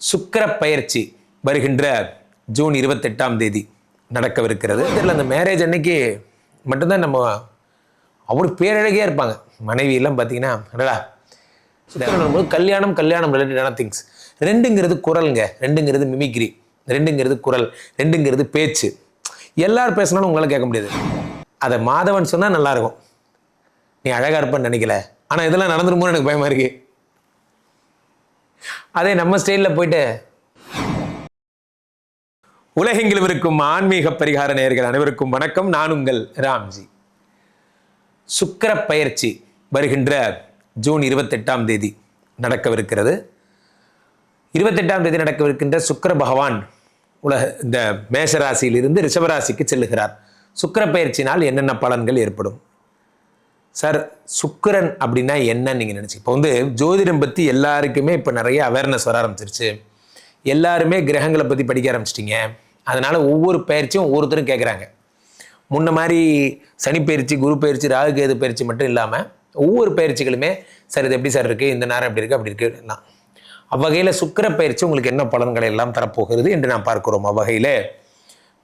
சுக்கிர பயிற்சி வருகின்ற ஜூன் இருபத்தெட்டாம் தேதி நடக்கவிருக்கிறது. தெரியல அந்த மேரேஜ் அன்னைக்கு மட்டும்தான் நம்ம அவர் பேரழகியாக இருப்பாங்க. மனைவியெல்லாம் பார்த்தீங்கன்னா அடடா கல்யாணம் கல்யாணம் ரிலேட்டடான திங்ஸ் ரெண்டுங்கிறது குரலுங்க. ரெண்டுங்கிறது மிமிக்ரி ரெண்டுங்கிறது குரல். ரெண்டுங்கிறது பேச்சு. எல்லாரும் பேசினாலும் உங்களால் கேட்க முடியாது. அதை மாதவன் சொன்னால் நல்லாயிருக்கும் நீ அழகாக இருப்பேன்னு நினைக்கல. ஆனால் இதெல்லாம் நடந்துருமோன்னு எனக்கு பயமாக இருக்குது அதே நம்ம ஸ்டைலில் போயிட்டு உலகெங்கிலும் இருக்கும் ஆன்மீக பரிகார நேயர்கள் அனைவருக்கும் வணக்கம். நான் உங்கள் ராம்ஜி. சுக்கிர பயிற்சி வருகின்ற ஜூன் இருபத்தெட்டாம் தேதி நடக்கவிருக்கிறது. இருபத்தெட்டாம் தேதி நடக்கவிருக்கின்ற சுக்கர பகவான் உலக இந்த மேஷராசியிலிருந்து ரிஷபராசிக்கு செல்லுகிறார். சுக்கிர பயிற்சினால் என்னென்ன பலன்கள் ஏற்படும்? சார் சுக்கரன் அப்படின்னா என்னன்னு நீங்கள் நினச்சி? இப்போ வந்து ஜோதிடம் பற்றி எல்லாருக்குமே இப்போ நிறைய அவேர்னஸ் வர ஆரம்பிச்சிருச்சு. எல்லாருமே கிரகங்களை பற்றி படிக்க ஆரம்பிச்சிட்டிங்க. அதனால் ஒவ்வொரு பயிற்சியும் ஒவ்வொருத்தரும் கேட்குறாங்க முன்ன மாதிரி சனி பயிற்சி குரு பயிற்சி ராகு கேது பயிற்சி மட்டும் இல்லாமல் ஒவ்வொரு பயிற்சிகளுமே சார் இது எப்படி சார் இருக்குது இந்த நேரம் எப்படி இருக்குது அப்படி இருக்குது எல்லாம். அவ்வகையில் சுக்கிர பயிற்சி உங்களுக்கு என்ன பலன்களை எல்லாம் தரப்போகிறது என்று நாம் பார்க்கிறோம். அவ்வகையில்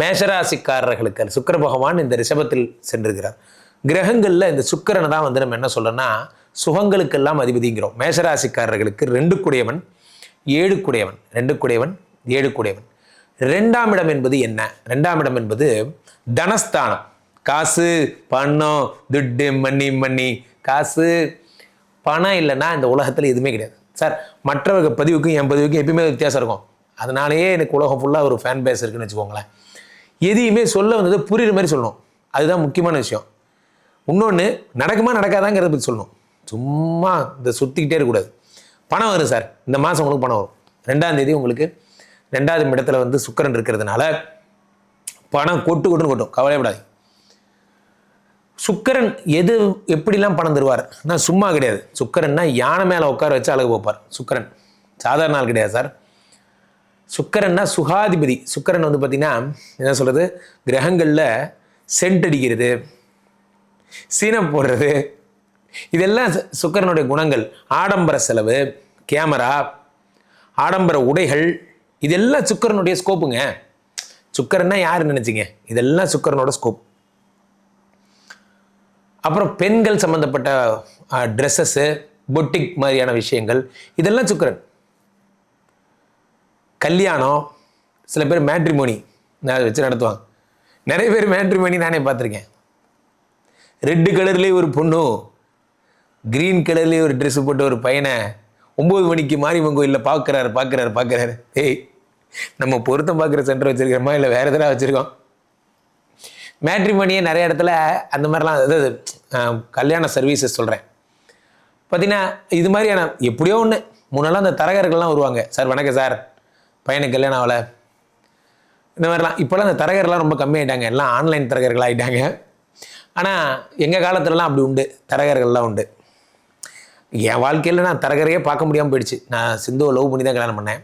மேஷராசிக்காரர்களுக்கு சுக்கர பகவான் இந்த ரிஷபத்தில் சென்றிருக்கிறார். கிரகங்களில் இந்த சுக்கிரனை தான் வந்து நம்ம என்ன சொல்லணும்னா சுகங்களுக்கெல்லாம் அதிபதிங்கிறோம். மேஷராசிக்காரர்களுக்கு ரெண்டு குடையவன் ஏழு குடையவன். ரெண்டு குடையவன் ஏழு குடையவன். ரெண்டாம் இடம் என்பது என்ன? ரெண்டாம் இடம் என்பது தனஸ்தானம். காசு பணம் துட்டு மண்ணி மண்ணி காசு பணம் இல்லைன்னா இந்த உலகத்தில் எதுவுமே கிடையாது. சார் மற்றவங்க பதிவுக்கும் என் பதிவுக்கும் எப்பயுமே வித்தியாசம் இருக்கும். அதனாலேயே எனக்கு உலகம் ஃபுல்லாக ஒரு ஃபேன் பேஸ் இருக்குன்னு வச்சுக்கோங்களேன். எதையுமே சொல்ல வந்தது புரியுற மாதிரி சொல்லணும். அதுதான் முக்கியமான விஷயம். இன்னொன்று நடக்குமா நடக்காதாங்கிறத பற்றி சொல்லணும். சும்மா இந்த சுற்றிக்கிட்டே இருக்கக்கூடாது. பணம் வரும் சார். இந்த மாதம் உங்களுக்கு பணம் வரும். ரெண்டாம் தேதி உங்களுக்கு ரெண்டாவது இடத்துல வந்து சுக்கரன் இருக்கிறதுனால பணம் கொட்டு கொட்டுன்னு கொட்டும். கவலைப்படாது சுக்கரன் எது எப்படிலாம் பணம் தருவார்? நான் சும்மா கிடையாது. சுக்கரன்னா யானை மேலே உட்கார வச்சு அழகு பார்ப்பார் சுக்கரன். சாதாரண ஆள் கிடையாது சார். சுக்கரன்னா சுகாதிபதி. சுக்கரன் வந்து பார்த்திங்கன்னா என்ன சொல்கிறது கிரகங்களில் சென்ட் அடிக்கிறது. சீனம் போடுறது. இதெல்லாம் சுக்கரனுடைய குணங்கள். ஆடம்பர செலவு கேமரா ஆடம்பர உடைகள் இதெல்லாம் சுக்கரனுடைய ஸ்கோப்புங்க சுக்கரன்னா யார் நினைச்சிங்க? இதெல்லாம் சுக்கரனோட ஸ்கோப் அப்புறம் பெண்கள் சம்மந்தப்பட்ட ட்ரெஸ்ஸஸ்ஸு பொட்டிக் மாதிரியான விஷயங்கள். இதெல்லாம் சுக்கிரன். கல்யாணம் சில பேர் மேட்ரிமோனி அதை வச்சு நடத்துவாங்க. நிறைய பேர் மேட்ரிமோனி நானே பார்த்துருக்கேன். ரெட்டு கலர்லேயே ஒரு பொண்ணு. க்ரீன் கலர்லேயே ஒரு ட்ரெஸ்ஸு போட்ட ஒரு பையனை ஒம்பது மணிக்கு மாரியம்மன் கோயிலில் பார்க்குறாரு பார்க்குறாரு பார்க்குறாரு ஏய் நம்ம பொருத்தம் பார்க்குற சென்டர் வச்சுருக்கிறோமா? இல்லை வேறு எதனா வச்சுருக்கோம்? மேட்ரிமணியே நிறைய இடத்துல அந்த மாதிரிலாம் அதாவது கல்யாண சர்வீசஸ் சொல்கிறேன் பார்த்தீங்கன்னா இது மாதிரியான எப்படியோ ஒன்று முன்னெல்லாம் அந்த தரகர்கள்லாம் வருவாங்க. சார் வணக்கம் சார். பையனுக்கு கல்யாணம் ஆகலை. இந்த மாதிரிலாம். இப்போல்லாம் அந்த தரகர்லாம் ரொம்ப கம்மியாயிட்டாங்க. எல்லாம் ஆன்லைன் தரகர்கள் ஆகிட்டாங்க ஆனால் எங்கள் காலத்துலலாம் அப்படி உண்டு. தரகர்கள்லாம் உண்டு. என் வாழ்க்கையில் நான் தரகரையே பார்க்க முடியாமல் போயிடுச்சு. நான் சிந்துவை லவ் பண்ணி தான் கல்யாணம் பண்ணேன்.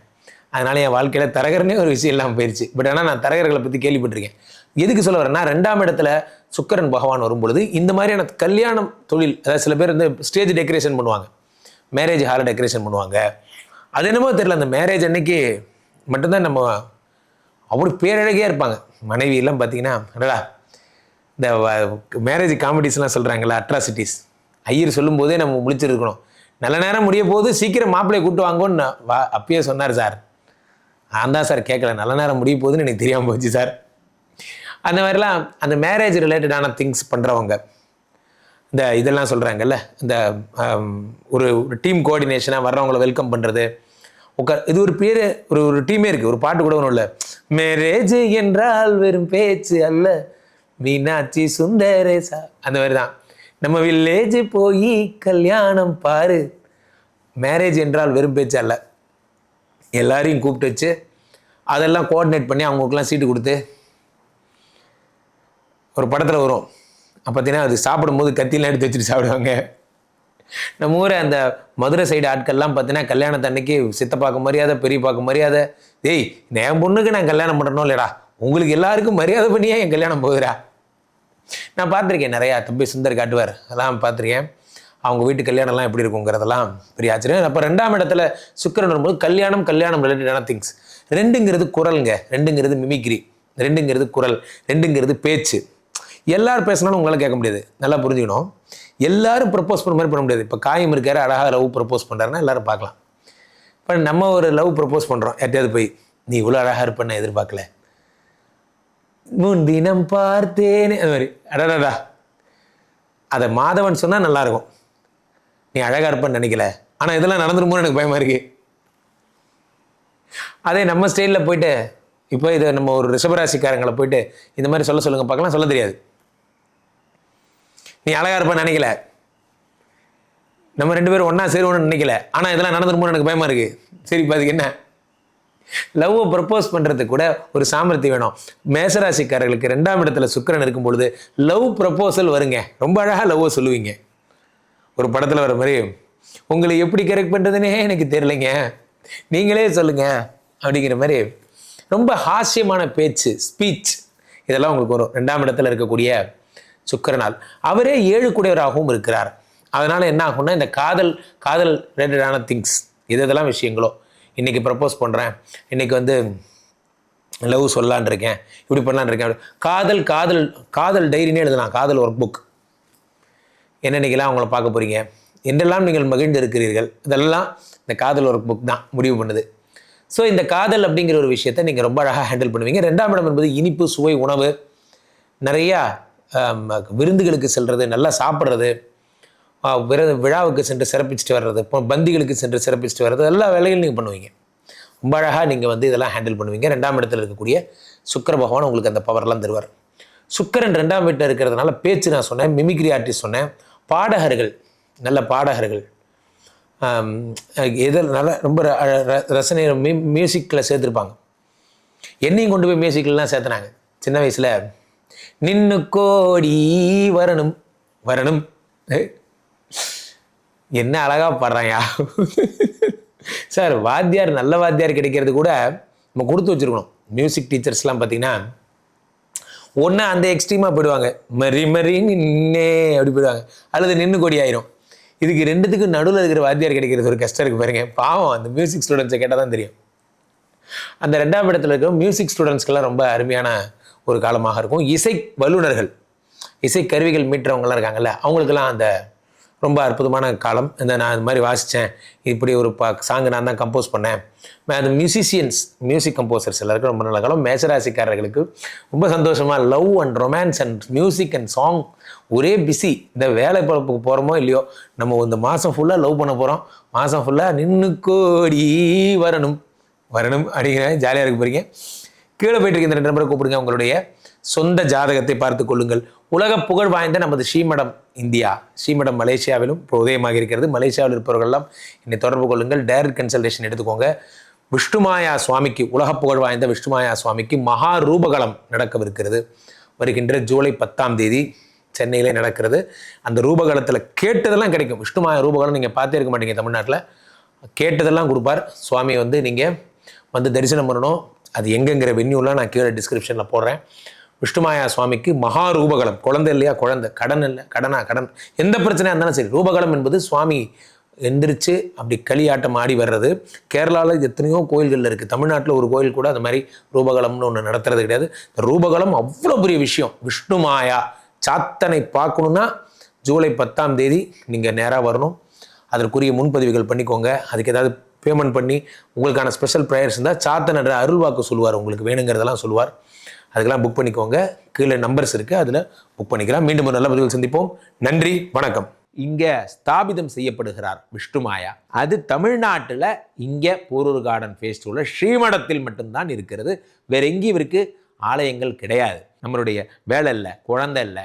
அதனால் என் வாழ்க்கையில் தரகர்னே ஒரு விஷயம் இல்லாமல் போயிடுச்சு பட் ஆனால் நான் தரகர்களை பற்றி கேள்விப்பட்டிருக்கேன். எதுக்கு சொல்ல வரேன்னா ரெண்டாம் இடத்துல சுக்கரன் பகவான் வரும்பொழுது இந்த மாதிரியான கல்யாணம் தொழில் அதாவது சில பேர் வந்து ஸ்டேஜ் டெக்கரேஷன் பண்ணுவாங்க. மேரேஜ் ஹாலை டெக்கரேஷன் பண்ணுவாங்க. அது என்னமோ தெரியல அந்த மேரேஜ் அன்னைக்கு மட்டும்தான் நம்ம அவ்வளோ பேரழகியாக இருப்பாங்க. மனைவி எல்லாம் பார்த்தீங்கன்னா என்னடா இந்த மேரேஜ் காமெடிஸ்லாம் சொல்கிறாங்களே அட்ராசிட்டிஸ் ஐயர் சொல்லும்போதே நம்ம முழிச்சிருக்கணும். நல்ல நேரம் முடிய போது சீக்கிரம் மாப்பிள்ளையை கூட்டு வாங்கன்னு வா அப்பயே சொன்னார் சார். நான் தான் சார் கேட்கல நல்ல நேரம் முடிய போகுதுன்னு எனக்கு தெரியாமல் போச்சு சார். அந்த மாதிரிலாம் அந்த மேரேஜ் ரிலேட்டடான திங்ஸ் பண்ணுறவங்க இந்த இதெல்லாம் சொல்கிறாங்கல்ல இந்த ஒரு டீம் கோஆர்டினேஷனாக வர்றவங்கள வெல்கம் பண்ணுறது உட்கார் இது ஒரு பேர் ஒரு ஒரு டீமே இருக்குது ஒரு பாட்டு கூட ஒன்றும் இல்லை. மேரேஜ் என்றால் வெறும் பேச்சு அல்ல. மீனாட்சி சுந்தரேசா. அந்த மாதிரி தான் நம்ம வில்லேஜ் போய் கல்யாணம் பாரு. மேரேஜ் என்றால் வெறும் பேச்சு அல்ல. எல்லாரையும் கூப்பிட்டு வச்சு அதெல்லாம் கோஆர்டினேட் பண்ணி அவங்களுக்குலாம் சீட்டு கொடுத்து ஒரு படத்தில் வரும். அப்போ பார்த்தீங்கன்னா அது சாப்பிடும்போது கத்திலாம் எடுத்து வச்சுட்டு சாப்பிடுவாங்க. நம்ம ஊரை அந்த மதுரை சைடு ஆட்கள்லாம் பார்த்தீங்கன்னா கல்யாணத்தன்னைக்கு சித்தப்பாக்கு மரியாதை பெரியப்பாக்கு மரியாதை. டேய் என் பொண்ணுக்கு நான் கல்யாணம் பண்ணணும் இல்லைடா. உங்களுக்கு எல்லாருக்கும் மரியாதை பண்ணியே என் கல்யாணம் போகுதுரா நான் பார்த்துருக்கேன் நிறையா தம்பி சுந்தர் காட்டுவார். அதெல்லாம் பார்த்துருக்கேன். அவங்க வீட்டு கல்யாணம்லாம் எப்படி இருக்குங்கிறதெல்லாம் பெரிய ஆச்சரியம். அப்போ ரெண்டாம் இடத்துல சுக்கரன் வரும்போது கல்யாணம் கல்யாணம் ரிலேட்டடான திங்ஸ் ரெண்டுங்கிறது குரலுங்க. ரெண்டுங்கிறது மிமிக்ரி ரெண்டுங்கிறது குரல். ரெண்டுங்கிறது பேச்சு. எல்லாரும் பேசினாலும் உங்களால் கேட்க முடியாது. நல்லா புரிஞ்சுக்கணும். எல்லாரும் ப்ரப்போஸ் பண்ண மாதிரி பண்ண முடியாது. இப்போ காயம் இருக்காரு அழகாக லவ் ப்ரப்போஸ் பண்ணுறாருன்னா எல்லாரும் பார்க்கலாம். இப்போ நம்ம ஒரு லவ் ப்ரப்போஸ் பண்ணுறோம் யார்ட்டையாவது போய் நீ இவ்வளோ அழகாக இருப்பேன்னு எதிர்பார்க்கல. முன்தினம் பார்த்தேனே. அது மாதிரி. அடடா அதை மாதவன் சொன்னால் நல்லாயிருக்கும். நீ அழகாக இருப்பேன்னு நினைக்கல. ஆனால் இதெல்லாம் நடந்துருமோன்னு எனக்கு பயமாக இருக்கு. அதே நம்ம ஸ்டைலில் போயிட்டு இப்போ இதை நம்ம ஒரு ரிஷபராசிக்காரங்களை போயிட்டு இந்த மாதிரி சொல்ல சொல்லுங்க பார்க்கலாம். சொல்ல தெரியாது. நீ அழகாக இருப்பேன்னு நினைக்கல. நம்ம ரெண்டு பேரும் ஒன்றா சேருவோம்னு நினைக்கல. ஆனால் இதெல்லாம் நடந்துருமோன்னு எனக்கு பயமாக இருக்குது சரி இப்போ அதுக்கு என்ன? லவ்வை ப்ரப்போஸ் பண்ணுறதுக்கு கூட ஒரு சாமர்த்தியம் வேணும். மேசராசிக்காரர்களுக்கு ரெண்டாம் இடத்துல சுக்கரன் இருக்கும் பொழுது லவ் ப்ரப்போசல் வருங்க. ரொம்ப அழகாக லவ்வை சொல்லுவீங்க. ஒரு படத்தில் வர மாதிரி உங்களை எப்படி கரெக்ட் பண்ணுறதுனே எனக்கு தெரியலைங்க. நீங்களே சொல்லுங்கள் அப்படிங்கிற மாதிரி ரொம்ப ஹாஸ்யமான பேச்சு ஸ்பீச் இதெல்லாம் உங்களுக்கு வரும். ரெண்டாம் இடத்துல இருக்கக்கூடிய சுக்கரனால். அவரே ஏழு கூடையவராகவும் இருக்கிறார். அதனால் என்ன ஆகும்னா இந்த காதல் காதல் ரிலேட்டடான திங்ஸ் இது இதெல்லாம் விஷயங்களோ இன்றைக்கி ப்ரப்போஸ் பண்ணுறேன் இன்றைக்கி வந்து லவ் சொல்லான் இருக்கேன். இப்படி பண்ணலான் இருக்கேன். காதல் காதல் காதல் டைரினே எழுதலாம் காதல் ஒர்க் புக் என்னென்னைக்கெல்லாம் அவங்கள பார்க்க போகிறீங்க என்றெல்லாம் நீங்கள் மகிழ்ந்து இருக்கிறீர்கள்? இதெல்லாம் இந்த காதல் ஒர்க் புக் தான் முடிவு பண்ணுது. ஸோ இந்த காதல் அப்படிங்கிற ஒரு விஷயத்தை நீங்கள் ரொம்ப அழகாக ஹேண்டில் பண்ணுவீங்க. ரெண்டாம் இடம் என்பது இனிப்பு சுவை உணவு. நிறையா விருந்துகளுக்கு செல்வது நல்லா சாப்பிட்றது. விரத விழாவுக்கு சென்று சிறப்பிச்சுட்டு வர்றது இப்போ பந்திகளுக்கு சென்று சிறப்பிச்சுட்டு வர்றது எல்லா வேலைகளும் நீங்கள் பண்ணுவீங்க. ரொம்ப அழகாக நீங்கள் வந்து இதெல்லாம் ஹேண்டில் பண்ணுவீங்க. ரெண்டாம் இடத்துல இருக்கக்கூடிய சுக்கிர பகவான் உங்களுக்கு அந்த பவர்லாம் தருவார். சுக்கிரன் ரெண்டாம் வீட்டில் இருக்கிறதுனால பேச்சு நான் சொன்னேன் மிமிக்ரி ஆர்டிஸ்ட் சொன்னேன். பாடகர்கள் நல்ல பாடகர்கள். எதில் நல்ல ரொம்ப ர- ர- ரசனை மியூ மியூசிக்கில் சேர்த்துருப்பாங்க. என்னையும் கொண்டு போய் மியூசிக்கில்லாம் சேர்த்துனாங்க. சின்ன வயசில் நின்னு கோடி வரணும் வரணும். என்ன அழகாக பாடுறாயா சார் வாத்தியார் நல்ல வாத்தியார் கிடைக்கிறது கூட நம்ம கொடுத்து வச்சிருக்கணும். மியூசிக் டீச்சர்ஸ்லாம் பார்த்தீங்கன்னா ஒன்று அந்த எக்ஸ்ட்ரீமாக போயிடுவாங்க. மரி மரி நின்னே அப்படி போயிடுவாங்க. அல்லது நின்று கொடி ஆயிரும். இதுக்கு ரெண்டுத்துக்கும் நடுவில் இருக்கிற வாத்தியார் கிடைக்கிறது ஒரு கஷ்டம் இருக்குது பாருங்க. பாவம் அந்த மியூசிக் ஸ்டூடெண்ட்ஸை கேட்டால் தான் தெரியும். அந்த ரெண்டாம் இடத்துல இருக்கிற மியூசிக் ஸ்டூடெண்ட்ஸ்க்கெல்லாம் ரொம்ப அருமையான ஒரு காலமாக இருக்கும். இசை வல்லுநர்கள் இசை கருவிகள் மீட்டுறவங்களாம் இருக்காங்கல்ல அவங்களுக்கெல்லாம் அந்த ரொம்ப அற்புதமான காலம். இந்த நான் இது மாதிரி வாசித்தேன் இப்படி ஒரு ப சாங்கு நான் தான் கம்போஸ் பண்ணேன். அந்த மியூசிஷியன்ஸ் மியூசிக் கம்போசர்ஸ் எல்லாருக்கும் ரொம்ப நல்ல காலம். மேசராசிக்காரர்களுக்கு ரொம்ப சந்தோஷமாக love and romance and music and song ஒரே பிஸி இந்த வேலை பழப்புக்கு போகிறோமோ இல்லையோ நம்ம இந்த மாதம் ஃபுல்லாக லவ் பண்ண போகிறோம் மாதம் ஃபுல்லாக நின்று கோடி வரணும். வரணும் அப்படிங்கிற ஜாலியாக இருக்க போகிறீங்க கீழே போயிட்டு இருக்க இந்த ரெண்டு நம்பரை கூப்பிடுங்க. உங்களுடைய சொந்த ஜாதகத்தை பார்த்து கொள்ளுங்கள். உலக புகழ் வாய்ந்த நமது ஸ்ரீமடம் இந்தியா. ஸ்ரீமடம் மலேசியாவிலும் இப்போ உதயமாக இருக்கிறது. மலேசியாவில் இருப்பவர்கள்லாம் என்னை தொடர்பு கொள்ளுங்கள். டைரக்ட் கன்சல்டேஷன் எடுத்துக்கோங்க. விஷ்ணுமாயா சுவாமிக்கு உலக புகழ் வாய்ந்த விஷ்ணுமாயா சுவாமிக்கு மகா ரூபகலம் நடக்கவிருக்கிறது. வருகின்ற ஜூலை பத்தாம் தேதி சென்னையிலே நடக்கிறது. அந்த ரூபகலத்தில் கேட்டதெல்லாம் கிடைக்கும். விஷ்ணுமாயா ரூபகலம் நீங்கள் பார்த்தே இருக்க மாட்டீங்க தமிழ்நாட்டில். கேட்டதெல்லாம் கொடுப்பார். சுவாமி வந்து நீங்கள் வந்து தரிசனம் பண்ணணும். அது எங்கெங்கிற வென்யூலாம் நான் கீழே டிஸ்கிரிப்ஷனில் போடுறேன். விஷ்ணுமாயா சுவாமிக்கு மகா ரூபகலம். குழந்தை இல்லையா? குழந்தை. கடன் இல்லை. கடனா? கடன். எந்த பிரச்சனையாக இருந்தாலும் சரி. ரூபகலம் என்பது சுவாமி எந்திரிச்சு அப்படி களியாட்டம் ஆடி வர்றது. கேரளாவில் எத்தனையோ கோயில்கள் இருக்குது தமிழ்நாட்டில் ஒரு கோயில் கூட அந்த மாதிரி ரூபகலம்னு ஒன்று நடத்துறது கிடையாது. இந்த ரூபகலம் அவ்வளோ பெரிய விஷயம். விஷ்ணுமாயா சாத்தனை பார்க்கணுன்னா ஜூலை பத்தாம் தேதி நீங்கள் நேராக வரணும். அதற்குரிய முன்பதிவுகள் பண்ணிக்கோங்க. அதுக்கு ஏதாவது பேமெண்ட் பண்ணி உங்களுக்கான ஸ்பெஷல் ப்ரேயர்ஸ் இருந்தால் சாத்தனன்ற அருள்வாக்கு சொல்லுவார். உங்களுக்கு வேணுங்கிறதெல்லாம் சொல்லுவார். அதுக்கெல்லாம் புக் பண்ணிக்கோங்க. கீழே நம்பர்ஸ் இருக்குது அதில் புக் பண்ணிக்கலாம். மீண்டும் ஒரு நல்ல பதிவில் சந்திப்போம். நன்றி. வணக்கம். இங்கே ஸ்தாபிதம் செய்யப்படுகிறார் விஷ்ணுமாயா அது தமிழ்நாட்டில் இங்கே போரூர் கார்டன் ஃபேஸ்டிவலில் ஸ்ரீமடத்தில் மட்டும்தான் இருக்கிறது. வேற எங்கேயும் இவருக்கு ஆலயங்கள் கிடையாது. நம்மளுடைய வேலை இல்லை குழந்தை இல்லை